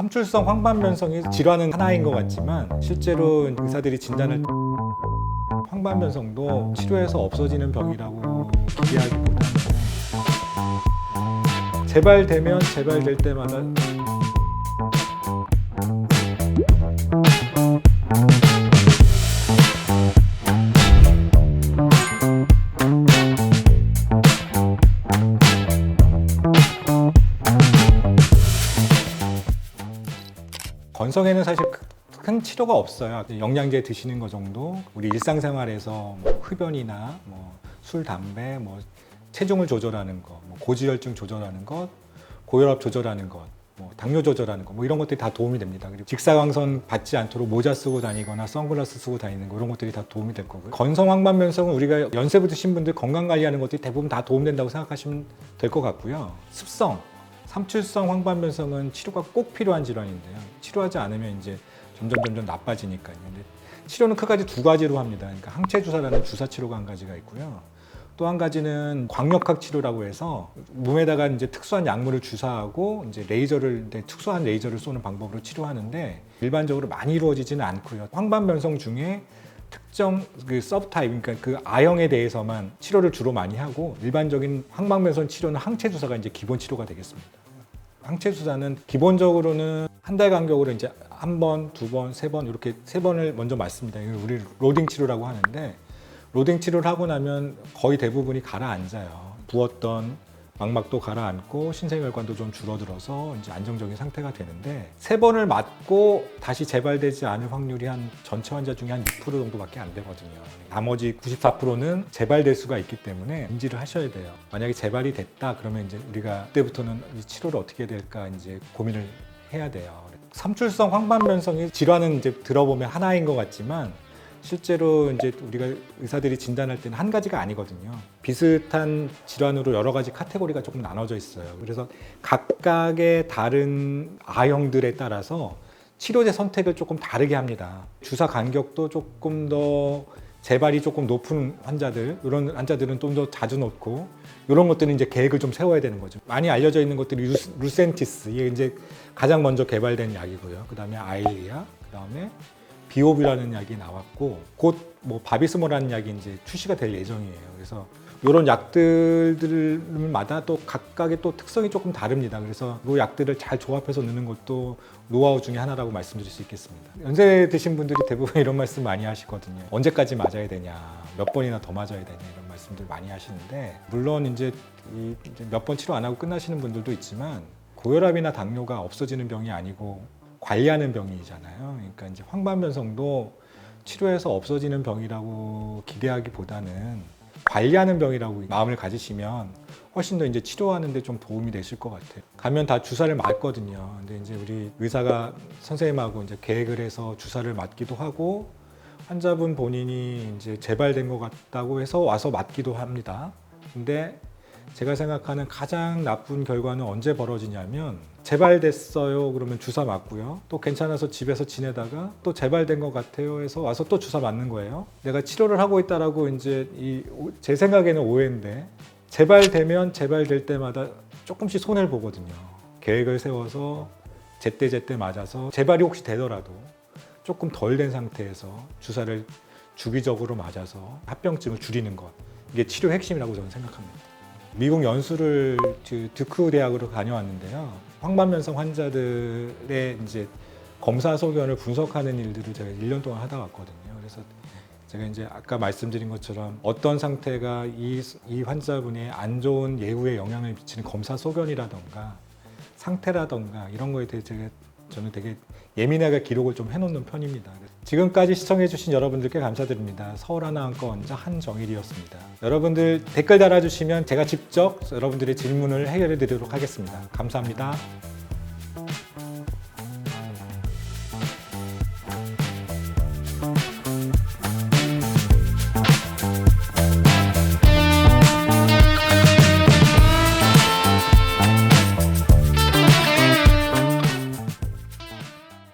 삼출성 황반변성이 질환은 하나인 것 같지만 실제로 의사들이 진단을 황반변성도 치료해서 없어지는 병이라고 기대하기보다는 재발되면 재발될 때마다 건성에는 사실 크- 큰 치료가 없어요. 영양제 드시는 거 정도. 우리 일상생활에서 뭐 흡연이나 뭐 술, 담배, 뭐 체중을 조절하는 거, 뭐 고지혈증 조절하는 것, 고혈압 조절하는 것, 뭐 당뇨 조절하는 것, 뭐 이런 것들이 다 도움이 됩니다. 그리고 직사광선 받지 않도록 모자 쓰고 다니거나 선글라스 쓰고 다니는 거 이런 것들이 다 도움이 될 거고요. 건성 황반변성은 우리가 연세 부 드신 분들 건강 관리하는 것들이 대부분 다 도움된다고 생각하시면 될 것 같고요. 습성, 삼출성 황반변성은 치료가 꼭 필요한 질환인데요. 치료하지 않으면 이제 점점 점점 나빠지니까요. 근데 치료는 크가지 두 가지로 합니다. 그러니까 항체 주사라는 주사 치료가 한 가지가 있고요. 또 한 가지는 광역학 치료라고 해서 몸에다가 이제 특수한 약물을 주사하고 이제 레이저를 특수한 레이저를 쏘는 방법으로 치료하는데 일반적으로 많이 이루어지지는 않고요. 황반변성 중에 특정 그 서브타입 그러니까 그 A형에 대해서만 치료를 주로 많이 하고 일반적인 황반변성 치료는 항체 주사가 이제 기본 치료가 되겠습니다. 항체 주사는 기본적으로는 한 달 간격으로 이제 한 번, 두 번, 세 번 이렇게 세 번을 먼저 맞습니다. 이걸 우리 로딩 치료라고 하는데 로딩 치료를 하고 나면 거의 대부분이 가라앉아요. 부었던 망막도 가라앉고 신생혈관도 좀 줄어들어서 이제 안정적인 상태가 되는데 세 번을 맞고 다시 재발되지 않을 확률이 한 전체 환자 중에 한 6% 정도밖에 안 되거든요. 나머지 94%는 재발될 수가 있기 때문에 인지를 하셔야 돼요. 만약에 재발이 됐다 그러면 이제 우리가 그때부터는 이 치료를 어떻게 해야 될까 이제 고민을 해야 돼요. 삼출성 황반변성이 질환은 이제 들어보면 하나인 것 같지만 실제로 이제 우리가 의사들이 진단할 때는 한 가지가 아니거든요. 비슷한 질환으로 여러 가지 카테고리가 조금 나눠져 있어요. 그래서 각각의 다른 A형들에 따라서 치료제 선택을 조금 다르게 합니다. 주사 간격도 조금 더 재발이 조금 높은 환자들, 이런 환자들은 좀 더 자주 놓고 이런 것들은 이제 계획을 좀 세워야 되는 거죠. 많이 알려져 있는 것들이 루센티스 이게 이제 가장 먼저 개발된 약이고요. 그 다음에 아일리아, 그 다음에 비오비라는 약이 나왔고 곧 뭐 바비스모라는 약이 이제 출시가 될 예정이에요. 그래서 이런 약들마다 또 각각의 또 특성이 조금 다릅니다. 그래서 그 약들을 잘 조합해서 넣는 것도 노하우 중에 하나라고 말씀드릴 수 있겠습니다. 연세 드신 분들이 대부분 이런 말씀 많이 하시거든요. 언제까지 맞아야 되냐, 몇 번이나 더 맞아야 되냐 이런 말씀들 많이 하시는데 물론 이제 몇 번 치료 안 하고 끝나시는 분들도 있지만 고혈압이나 당뇨가 없어지는 병이 아니고 관리하는 병이잖아요. 그러니까 이제 황반변성도 치료해서 없어지는 병이라고 기대하기보다는 관리하는 병이라고 마음을 가지시면 훨씬 더 이제 치료하는데 좀 도움이 되실 것 같아요. 가면 다 주사를 맞거든요. 근데 이제 우리 의사가 선생님하고 이제 계획을 해서 주사를 맞기도 하고 환자분 본인이 이제 재발된 것 같다고 해서 와서 맞기도 합니다. 근데 제가 생각하는 가장 나쁜 결과는 언제 벌어지냐면 재발됐어요 그러면 주사 맞고요. 또 괜찮아서 집에서 지내다가 또 재발된 것 같아요 해서 와서 또 주사 맞는 거예요. 내가 치료를 하고 있다라고 이제 이 제 생각에는 오해인데 재발되면 재발될 때마다 조금씩 손해를 보거든요. 계획을 세워서 제때제때 맞아서 재발이 혹시 되더라도 조금 덜 된 상태에서 주사를 주기적으로 맞아서 합병증을 줄이는 것. 이게 치료 핵심이라고 저는 생각합니다. 미국 연수를 그 듀크 대학으로 다녀왔는데요. 황반변성 환자들의 이제 검사 소견을 분석하는 일들을 제가 1년 동안 하다 왔거든요. 그래서 제가 이제 아까 말씀드린 것처럼 어떤 상태가 이, 이 환자분의 안 좋은 예후에 영향을 미치는 검사 소견이라던가 상태라던가 이런 거에 대해 제가 저는 되게 예민하게 기록을 좀 해놓는 편입니다. 지금까지 시청해주신 여러분들께 감사드립니다. 서울 하나안과 원장 한정일이었습니다. 여러분들 댓글 달아주시면 제가 직접 여러분들의 질문을 해결해 드리도록 하겠습니다. 감사합니다.